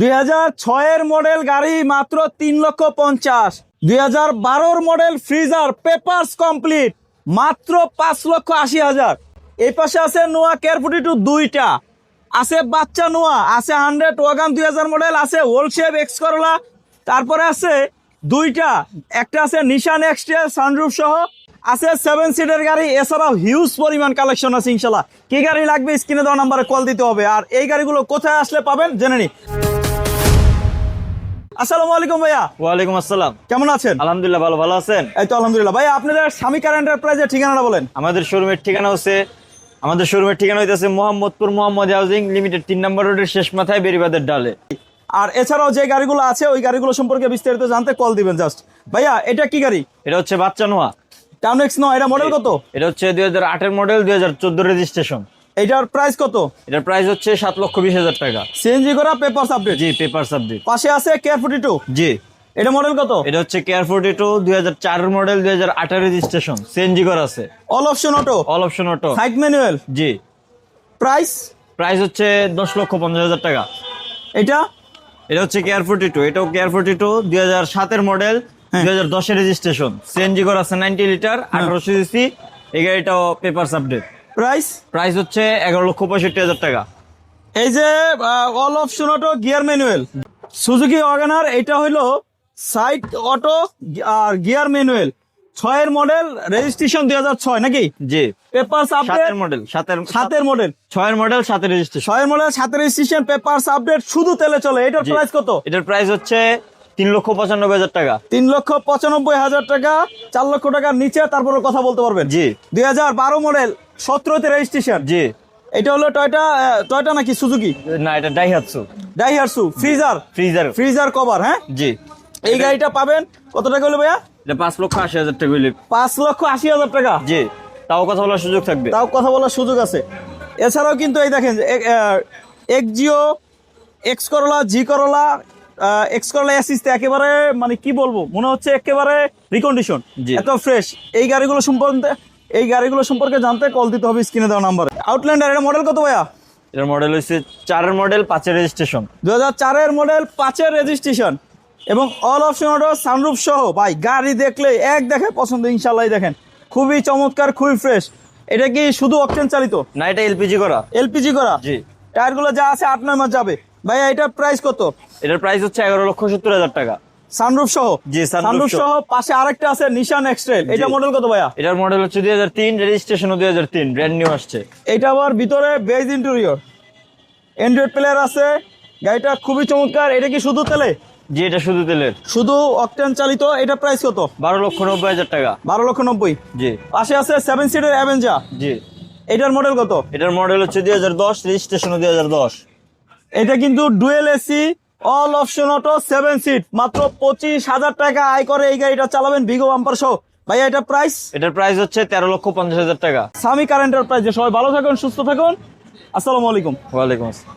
দুই হাজার ছয়ের মডেল গাড়ি মাত্র তিন লক্ষ পঞ্চাশ। দুই হাজার বারোর মডেল ফ্রিজার পেপারস কমপ্লিট মাত্র পাঁচ লক্ষ আশি হাজার। এই পাশে আছে নোয়া কেয়ারফুটি টু দুইটা। আছে বাচ্চা নোয়া আছে হান্ড্রেড ওয়াগান দুই হাজার মডেল আছে হোলশেপ এক্স করলা তারপরে আছে দুইটা। একটা আছে নিশান এক্সটেল সানরুফ সহ। আছে সেভেন সিটের গাড়ি, এছাড়াও হিউজ পরিমাণ কালেকশন আছে, ইনশাল্লাহ। কি গাড়ি লাগবে স্ক্রিনে দেওয়া নাম্বারে কল দিতে হবে। আর এই গাড়িগুলো কোথায় আসলে পাবেন, জেনে নি আসসালামু আলাইকুম ভাইয়া। ওয়ালাইকুম আসসালাম। কেমন আছেন? আলহামদুলিল্লাহ ভালো ভালো আছেন? এই তো আলহামদুলিল্লাহ। ভাইয়া আপনাদের স্বামী কার এন্টারপ্রাইজের ঠিকানাটা বলেন? আমাদের শোরুমের ঠিকানা হচ্ছে আমাদের শোরুমের ঠিকানা হইতেছে মোহাম্মদপুর মোহাম্মদ হাউজিং লিমিটেড তিন নম্বর রোডের শেষ মাথায় বেরিবাদের ডালে। আর এছাড়াও যে গাড়িগুলো আছে ওই গাড়িগুলো সম্পর্কে বিস্তারিত জানতে কল দিবেন জাস্ট ভাইয়া এটা কি গাড়ি? এটা হচ্ছে বাচ্চা নোয়া। টাউন এক্স নয় এটা মডেল কত? এটা হচ্ছে দুই হাজার আটের মডেল দুই হাজার চোদ্দ রেজিস্ট্রেশন এটার প্রাইস কত? এটার প্রাইস হচ্ছে সাত লক্ষ বিশ হাজার টাকা। সিএনজি করা পেপারস আপডেট জি পেপার সাবজেক্ট পাশে আছে কেয়ার ফোর্টি টু জি। এটা মডেল কত? এটা হচ্ছে কেয়ার ফোর্টি টু দুই হাজার চারের মডেল দুই হাজার আটের রেজিস্ট্রেশন সিএনজি করা আছে। All option auto all option auto side manual জি। প্রাইস প্রাইস হচ্ছে দশ লক্ষ পঞ্চাশ হাজার টাকা। এটা? এটা হচ্ছে কেয়ার ফোর্টি টু এটাও কেয়ার ফোর্টি টু দুই হাজার সাতের মডেল হ্যাঁ। দুই হাজার দশের রেজিস্ট্রেশন সিএনজি করা আছে নাইনটি লিটার আঠারোশো সিসি এই গাড়িটাও পেপার আপডেট প্রাইস প্রাইস হচ্ছে এগারো লক্ষ পঁয়ষট্টি হাজার টাকা। এই যে all option auto gear manual Suzuki Wagon R এটা হইল সাইড অটো আর গিয়ার ম্যানুয়াল ছয়ের মডেল রেজিস্ট্রেশন দুই হাজার ছয় নাকি? জি। আপডেট সাতের মডেল সাতের সাতের মডেল ছয়ের মডেল সাতের রেজিস্ট্রেশন ছয়ের মডেল সাতের রেজিস্ট্রেশন পেপারস আপডেট শুধু তেলে চলে। এটার প্রাইস কত? এটার প্রাইস হচ্ছে তিন লক্ষ পঁচানব্বই হাজার টাকা। তিন লক্ষ পঁচানব্বই হাজার টাকা চার লক্ষ টাকার নিচে তারপরে কথা বলতে পারবেন। জি। দুই হাজার বারো মডেল সতেরোতে রেজিস্ট্রেশন জি। এটা হলো টয়টা টয়টা নাকি সুজুকি না এটা Daihatsu Daihatsu freezer freezer freezer cover হ্যাঁ? জি। এই গাড়িটা পাবেন কত টাকা হলো ভাইয়া? এটা পাঁচ লক্ষ আশি হাজার টাকা হইলে। পাঁচ লক্ষ আশি হাজার টাকা। জি। তাও কথা বলার সুযোগ থাকবে। তাও কথা বলার সুযোগ আছে। এছাড়াও কিন্তু এই দেখেন এক্স জিও এক্স করলা জি করলা এক্স করলা অ্যাসিস্ট একেবারে মানে কি বলব মনে হচ্ছে একেবারে রিকন্ডিশন। এত ফ্রেশ এই গাড়িগুলো সম্পর্কে এই গাড়িগুলো সম্পর্কে জানতে কল দিতে হবে স্ক্রিনে দেওয়া নাম্বারে আউটল্যান্ডার এটা মডেল কত ভাইয়া? এটার মডেল হচ্ছে চারের মডেল পাঁচের রেজিস্ট্রেশন দু হাজার চারের মডেল পাঁচের রেজিস্ট্রেশন এবং অল অপশন অটো সানরুফ সহ ভাই গাড়ি দেখলে এক দেখে পছন্দ ইনশাল্লাহ দেখেন। খুবই চমৎকার খুবই ফ্রেশ এটা কি শুধু অকটেন চালিত? না এটা এলপিজি করা। এলপিজি করা? জি। টায়ারগুলো যা আছে আট নয় মাস যাবে। ভাইয়া এটার প্রাইস কত? এটার প্রাইস হচ্ছে এগারো লক্ষ সত্তর হাজার টাকা। সানরুফ সহ? জি, সানরুফ সহ। সহ পাশে আরেকটা আছে নিশান এক্সট্রেল এটা মডেল কত ভাইয়া? এটার মডেল হচ্ছে দুই হাজার তিন রেজিস্ট্রেশনও দুই হাজার তিন ব্র্যান্ড নিউ আসছে। এটা আবার ভিতরে বেজ ইন্টেরিয়র অ্যান্ড্রয়েড প্লেয়ার আছে গাড়িটা খুবই চমৎকার। এটা কি শুধু তেলে? জি এটা শুধু তেলের। শুধু অকটেন চালিত এটা প্রাইস কত? বারো লক্ষ নব্বই হাজার টাকা। বারো লক্ষ নব্বই। জি। পাশে আছে সেভেন সিটের অ্যাভেঞ্জা জি। এটার মডেল কত? এটার মডেল হচ্ছে দুই হাজার দশ রেজিস্ট্রেশনও দুই হাজার দশ। এটা কিন্তু dual AC all option auto seven seat মাত্র পঁচিশ হাজার টাকা আয় করে এই গাড়িটা চালাবেন ভিগো বাম্পার সহ ভাইয়া এটা প্রাইস এটার প্রাইস হচ্ছে তেরো লক্ষ পঞ্চাশ হাজার টাকা। সামি কারেন্টের প্রাইস সবাই ভালো থাকুন সুস্থ থাকুন। আসসালামু আলাইকুম। ওয়ালাইকুম আসসালাম।